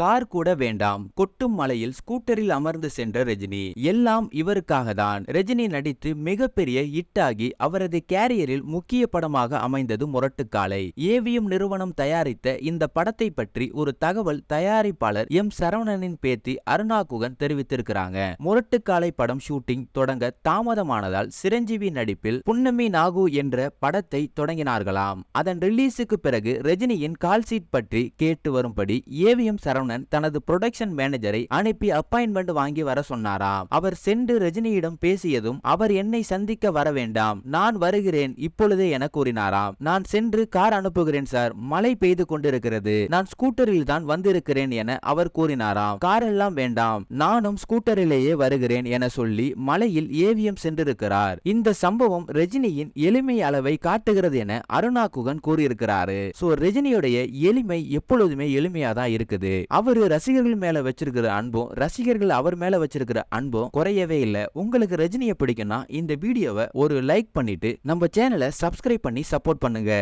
Car கூட வேண்டாம் கொட்டும் மலையில் ஸ்கூட்டரில் அமர்ந்து சென்ற ரஜினி. எல்லாம் இவருக்காக தான் ரஜினி நடித்து மிகப்பெரிய ஹிட்டாகி அவரது கேரியரில் முக்கிய படமாக அமைந்தது முரட்டுக்காலை. ஏவிஎம் நிறுவனம் தயாரித்த இந்த படத்தை பற்றி ஒரு தகவல் தயாரிப்பாளர் எம் சரவணனின் பேத்தி அருணாகுகன் தெரிவித்திருக்கிறாங்க. முரட்டுக்காலை படம் ஷூட்டிங் தொடங்க தாமதமானதால் சிரஞ்சீவி நடிப்பில் புன்னமி நாகு என்ற படத்தை தொடங்கினார்களாம். அதன் ரிலீஸுக்கு பிறகு ரஜினியின் கால் சீட் பற்றி கேட்டு வரும்படி ஏவிஎம் சரவணன் தனது புரொடக்ஷன் மேனேஜரை அனுப்பி அப்பாயின்மெண்ட் வாங்கி வர சொன்னாராம். அவர் சென்று ரஜினியிடம் பேசியதும் அவர் என்னை சந்திக்க வர வேண்டாம் நான் வருகிறேன் இப்பொழுதே என கூறினாராம். நான் சென்று கார் அனுப்புகிறேன் சார் மழை பெய்து கொண்டிருக்கிறது. நான் ஸ்கூட்டரில் தான் வந்திருக்கிறேன் என அவர் கூறினாராம். கார் எல்லாம் வேண்டாம் நானும் ஸ்கூட்டரிலேயே வருகிறேன் என சொல்லி மலையில் ஏவிஎம் சென்றிருக்கிறார். இந்த சம்பவம் ரஜினியின் எளிமை அளவை காட்டுகிறது என அருணா குகன் கூறியிருக்கிறாரு. சோ ரஜினியுடைய எளிமை எப்பொழுதுமே எளிமையா தான் இருக்குது. அவரு ரசிகர்கள் மேல வச்சிருக்கிற அன்பும் ரசிகர்கள் அவர் மேல வச்சிருக்கிற அன்பும் குறையவே இல்லை. உங்களுக்கு ரஜினியை பிடிக்கும்னா இந்த வீடியோவை ஒரு லைக் பண்ணிட்டு நம்ம சேனலை சப்ஸ்கிரைப் பண்ணி சப்போர்ட் பண்ணுங்க.